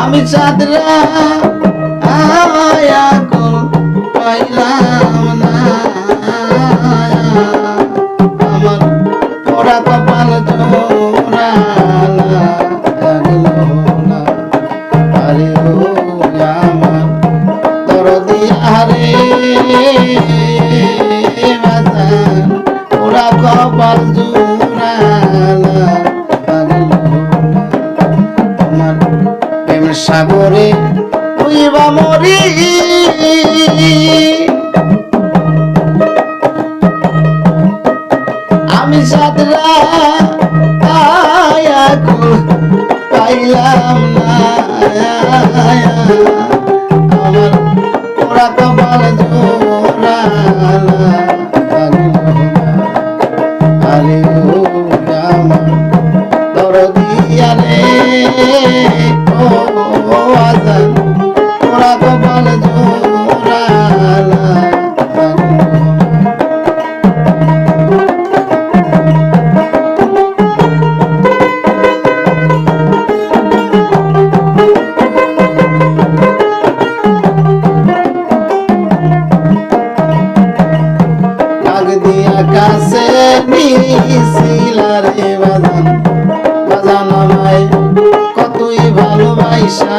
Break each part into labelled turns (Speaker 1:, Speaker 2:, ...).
Speaker 1: আমি চাঁদরা এখন পাইলাম না। আমার পোড়া কপাল জোড়া আরে ও আরে। vi দিয়া কাছে নিছিলা রে বাজান। বাজান আমায় কতই ভালোবাসা।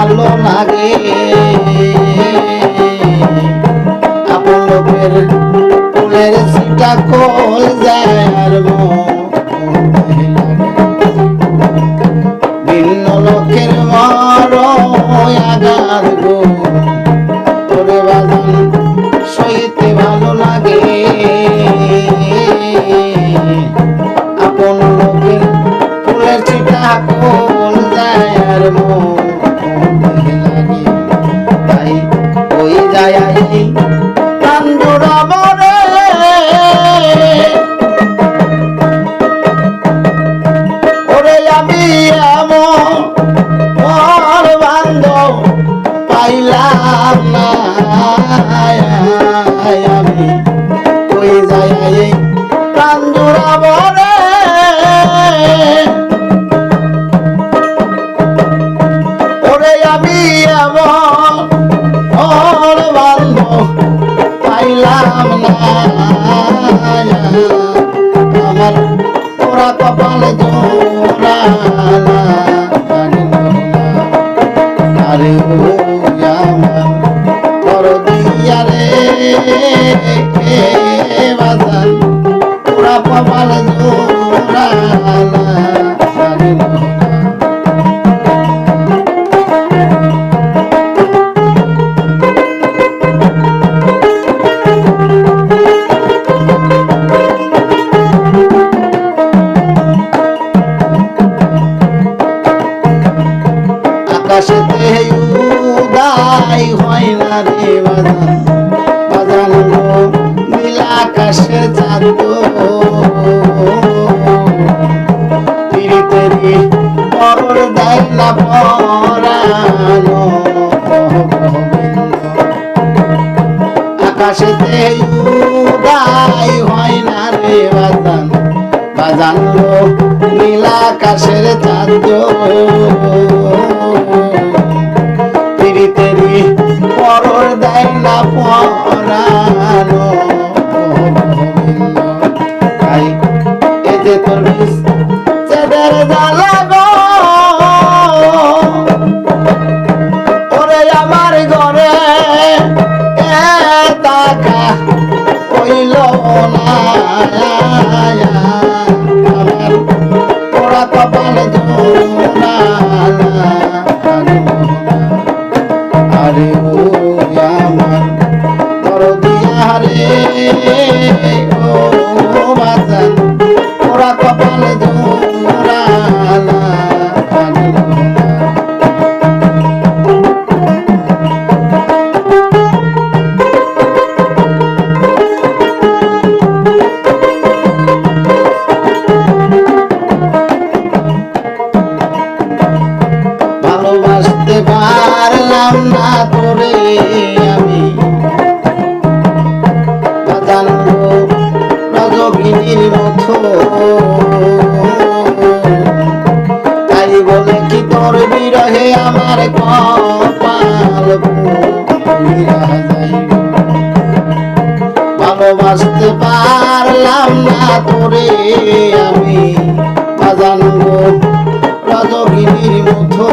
Speaker 1: ভালো লাগে। আপন লোকের ফুলের সিটা কল যায় আর মন। কেবল ওর বান্ধব পাইলাম না। আমার ওরা কপাল জোড়া আরে ও আমার দিয়া রে বাজান ওরা কপাল উদাই হয় না রে বাজান বাজান নীল আকাশের চাঁদ গো। পিড়িতেরি পরর দেয় না পরানো আকাশেতে উদাই হয় না রে বাজান বাজান নীল আকাশের চাঁদ না পরানো পারলাম না তোরে আমি। বাজানো রজবিনীর মতো। তাই বলে কি তোর বিরহে আমার কপাল ভালোবাসতে পারলাম না তোরে আমি। বাজান রজগিনীর মতো।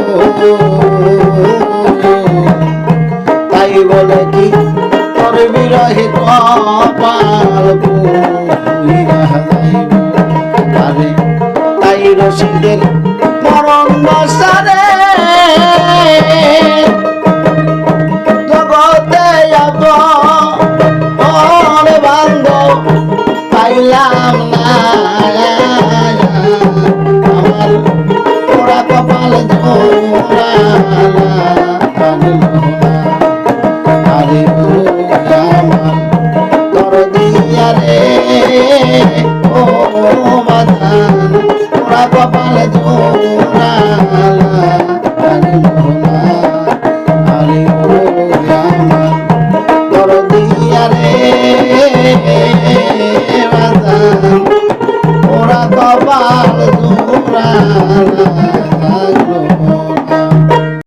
Speaker 1: বলে কি? তোর বিরহে কপাল আরে তাই রসিদের মরণ দশা